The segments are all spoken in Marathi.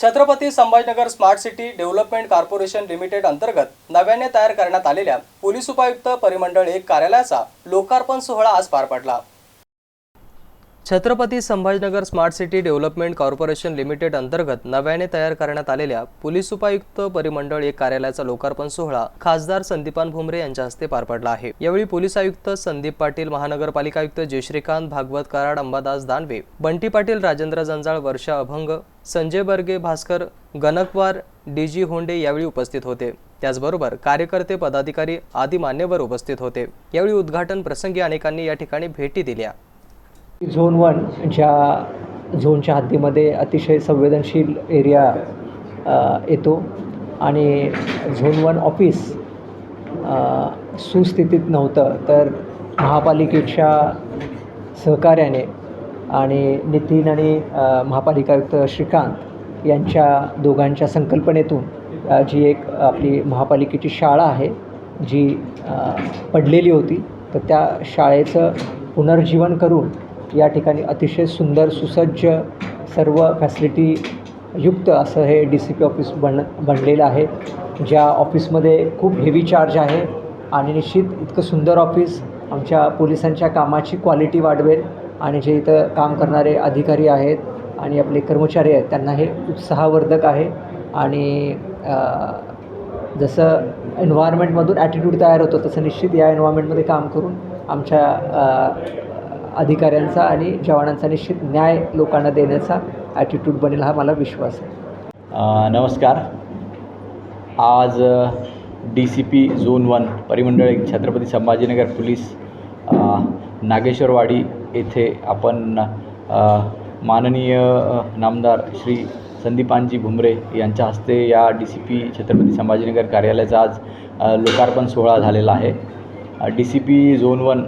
Chhatrapati Sambhajinagar smart city development corporation limited अंतर्गत नव्याने तयार करण्यात आलेल्या पोलीस उपायुक्त परिमंडळ एक कार्यालयाचा लोकार्पण सोहळा आज पार पडला. Chhatrapati Sambhajinagar smart city development corporation limited अंतर्गत नव्याने तयार करण्यात आलेल्या पोलीस उपायुक्त परिमंडळ एक कार्यालयाचा लोकार्पण सोहळा खासदार संदीपान भुमरे यांच्या हस्ते पार पडला आहे. यावेळी पोलीस आयुक्त संदीप पाटील महानगरपालिका आयुक्त जयश्रीकांत भागवत कराड अंबादास दानवे बंटी पाटील राजेंद्र जंजाळ वर्षा अभंग संजय बर्गे भास्कर गणकवार डी जी होंडे यावेळी उपस्थित होते. त्याचबरोबर कार्यकर्ते पदाधिकारी आदी मान्यवर उपस्थित होते. यावेळी उद्घाटन प्रसंगी अनेकांनी या ठिकाणी भेटी दिल्या. झोन वन ज्या झोनच्या हद्दीमध्ये अतिशय संवेदनशील एरिया येतो. आणि झोन वन ऑफिस सुस्थितीत नव्हतं. तर महापालिकेच्या सहकार्याने आणि नितीन आणि महापालिका आयुक्त श्रीकांत यांच्या दोघांच्या संकल्पनेतून जी एक आपली महापालिकेची शाळा आहे जी पडलेली होती तर त्या शाळेचं पुनर्जीवन करून या ठिकाणी अतिशय सुंदर सुसज्ज सर्व फॅसिलिटी युक्त असं हे डी सी पी ऑफिस बन बनलेलं आहे ज्या ऑफिसमध्ये खूप हेवी चार्ज आहे आणि निश्चित इतकं सुंदर ऑफिस आमच्या पोलिसांच्या कामाची क्वालिटी वाढवेल आणि जे इथं काम करणारे अधिकारी आहेत आणि आपले कर्मचारी आहेत त्यांना हे उत्साहवर्धक आहे. आणि जसं एन्व्हायरमेंटमधून ॲटिट्यूड तयार होतो तसं निश्चित या एन्व्हायरमेंटमध्ये काम करून आमच्या अधिकाऱ्यांचा आणि जवानांचा निश्चित न्याय लोकांना देण्याचा ॲटिट्यूड बनेल हा मला विश्वास आहे. नमस्कार. आज D C P zone one परिमंडळ एक छत्रपती संभाजीनगर पोलीस नागेश्वरवाडी येथे आपण माननीय नामदार श्री संदीपानजी भुमरे यांच्या हस्ते या D C P Chhatrapati Sambhajinagar कार्यालयाचा आज लोकार्पण सोहळा झालेला आहे. D C P zone one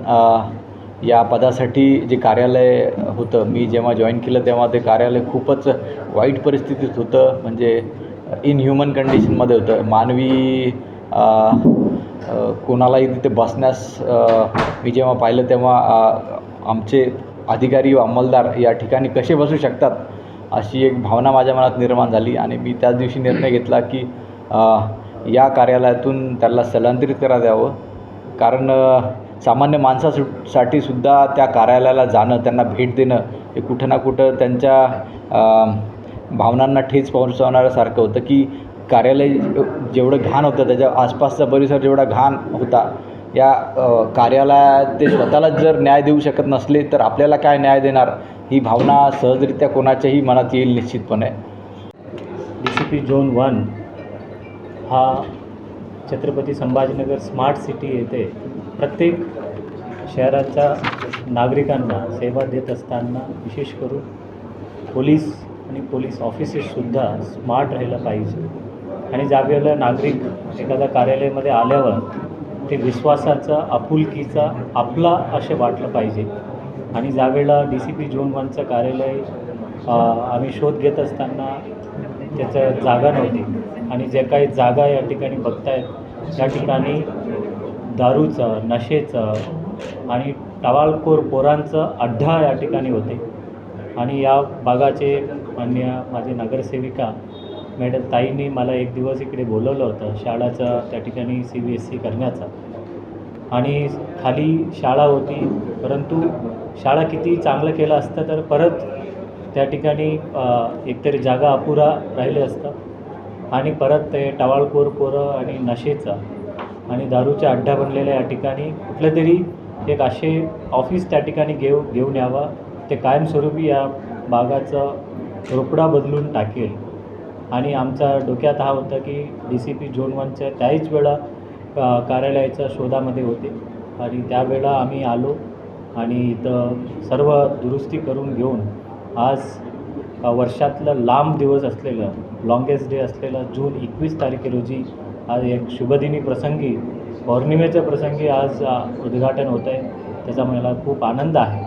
या पदासाठी जे कार्यालय होतं मी जेव्हा जॉईन केलं तेव्हा ते कार्यालय खूपच वाईट परिस्थितीत होतं. म्हणजे इनह्युमन कंडिशनमध्ये होतं. मानवी कोणालाही तिथे बसण्यास मी जेव्हा पाहिलं तेव्हा आमचे अधिकारी व अंमलदार या ठिकाणी कसे बसू शकतात अशी एक भावना माझ्या मनात निर्माण झाली आणि मी त्याच दिवशी निर्णय घेतला की या कार्यालयातून त्याला स्थलांतरित करा द्यावं कारण सामान्य माणसासाठी सुद्धा त्या कार्यालयाला जाणं त्यांना भेट देणं हे कुठं ना कुठं त्यांच्या भावनांना ठेच पोहोचवणाऱ्यासारखं होतं की कार्यालय जेवढं घाण होतं त्याच्या आसपासचा परिसर जेवढा घाण होता या कार्यालयात ते स्वतःलाच जर न्याय देऊ शकत नसले तर आपल्याला काय न्याय देणार? ही भावना सहजरित्या कोणाच्याही मनात येईल निश्चितपणे. D C P zone one हा छत्रपती संभाजीनगर स्मार्ट सिटी येथे प्रत्येक शहराच्या नागरिकांना सेवा देत असताना विशेष करून पोलीस आणि पोलीस ऑफिसेससुद्धा स्मार्ट राहिलं पाहिजे. आणि ज्यावेळेला नागरिक एखाद्या कार्यालयामध्ये आल्यावर ते विश्वासाचा आपुलकीचा आपला असे वाटलं पाहिजे. आणि ज्यावेळेला डी सी पी झोन वनचं कार्यालय आम्ही शोध घेत असताना त्याचं जागा नव्हती. आणि जे काही जागा या ठिकाणी बघतायत त्या ठिकाणी दारूचा नशेचं आणि टवालखोर पोरांचं अड्डा या ठिकाणी होते. आणि या भागाचे मान्य माझे नगरसेविका मॅडम ताईंनी मला एक दिवस इकडे बोलवलं होतं शाळाचं त्या ठिकाणी सी बी एस सी करण्याचा. आणि खाली शाळा होती परंतु शाळा किती चांगलं केलं असतं तर परत त्या ठिकाणी एकतरी जागा अपुरा राहिले असतं. आणि परत ते टवाळखोर पोरं आणि नशेचा आणि दारूच्या अड्डा बनलेल्या या ठिकाणी कुठलं तरी एक असे ऑफिस त्या ठिकाणी घेऊ घेऊन यावा. ते कायमस्वरूपी या भागाचं रोपडा बदलून टाकेल. आणि आमचा डोक्यात हा होता की डी सी पी झोन वनच्या त्याहीच वेळा कार्यालयाच्या शोधामध्ये होते. आणि त्यावेळा आम्ही आलो आणि इथं सर्व दुरुस्ती करून घेऊन आज वर्षातलं लांब दिवस असलेलं लॉंगेस्ट डे असलेलं जून एकवीस तारखे रोजी आज एक शुभदिनी प्रसंगी पौर्णिमेच्या प्रसंगी आज उद्घाटन होतं आहे त्याचा मला खूप आनंद आहे.